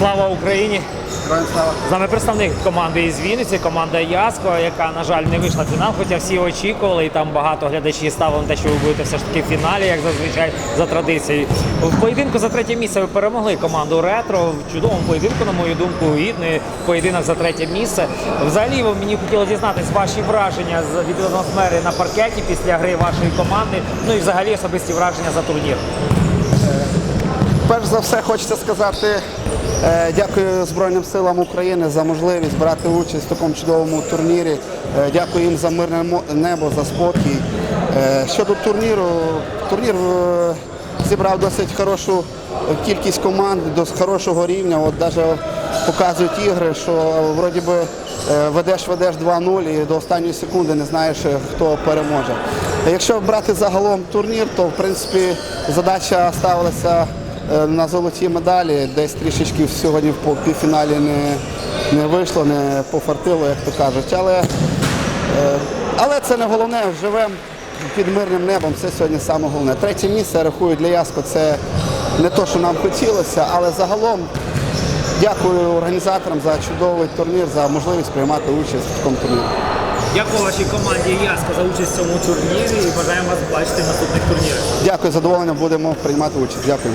Слава Україні! Героям слава. З нами представник команди із Вінниці, команда Яско, яка, на жаль, не вийшла в фінал, хоча всі очікували, і там багато глядачів ставили на те, що ви будете все ж таки в фіналі, як зазвичай за традицією. В поєдинку за третє місце ви перемогли команду Ретро в чудовому поєдинку, на мою думку, гідний поєдинок за третє місце. Взагалі, мені хотіло дізнатись ваші враження з від атмосфери на паркеті після гри вашої команди. Ну і взагалі особисті враження за турнір. Перш за все, хочеться сказати е, дякую Збройним силам України за можливість брати участь в такому чудовому турнірі. Е, Дякую їм за мирне небо, за спокій. Е, Щодо турніру, турнір зібрав досить хорошу кількість команд, досить хорошого рівня. От навіть показують ігри, що вроді би ведеш, ведеш 2-0 і до останньої секунди не знаєш, хто переможе. Якщо брати загалом турнір, то в принципі задача ставилася на золоті медалі. Десь трішечки сьогодні в півфіналі не, не вийшло, не пофартило, як то кажуть. Але, е, але це не головне, живемо під мирним небом, це сьогодні саме головне. Третє місце я рахую для Яско це не те, що нам хотілося, але загалом дякую організаторам за чудовий турнір, за можливість приймати участь в такому турнірі. Дякую вашій команді Яско за участь в цьому турнірі і бажаємо вас бачити наступних турнірах. Дякую, задоволення будемо приймати участь. Дякую.